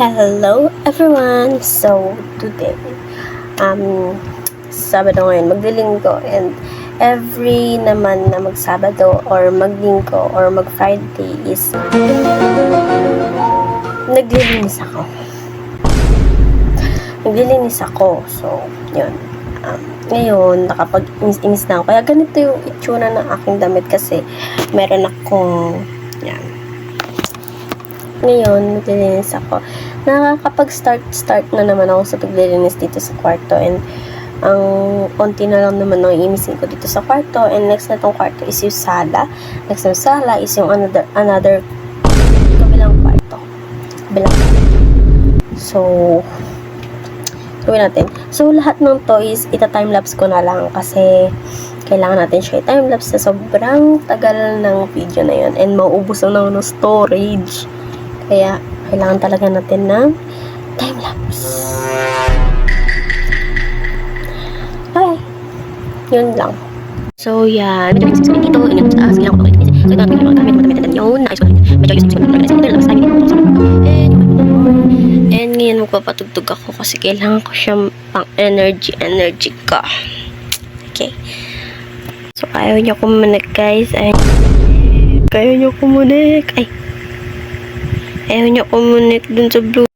Hello everyone! So, today, um, Sabado ngayon, maglilinggo and every naman na magsabado or maglinggo or mag-Friday is naglilinis ako. Naglilinis ako. So, yun. Um, ngayon, nakapag-inis-inis na ako. Kaya ganito yung itsura ng aking damit kasi meron akong yan, ngayon, naglilinis ako. Nakakapag-start-start na naman ako sa paglilinis dito sa kwarto and ang konti na lang naman ang imisin ko dito sa kwarto and next na tong kwarto is yung sala. Next na sala is yung another, another kabilang kwarto. Kabilang So, gawin natin. So, lahat ng to is ita-timelapse ko na lang kasi kailangan natin siya i-timelapse sa sobrang tagal ng video na yun and mauubos lang ng storage. Kaya, kailangan talaga natin ng time-lapse. Okay. Yun lang. So, yan. Medyo ko dito. Ingat sa taas. Kailangan ko. So, ito natin yung mga gamit. Mga damit yun. Naayos ko. Medyo gusto ko rin. Kasi ito lang sa amin. And, ngayon magpapatugtog ako kasi kailangan ko siyang pang energy energy ka. Okay. So, ayaw niya kumunik, guys. Ayaw, ayaw niya kumunik. Ay, Ayaw niya kumunik dun sa blue.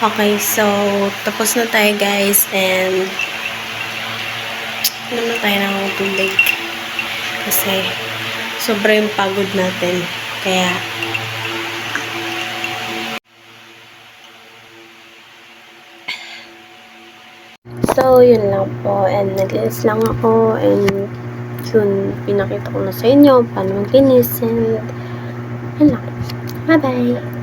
Okay, so tapos na tayo guys and ano na tayo ng tubig kasi sobra yung pagod natin kaya So, yun lang po. And naglinis lang ako. And yun, pinakita ko na sa inyo paano maglinis. And yun lang. Bye-bye!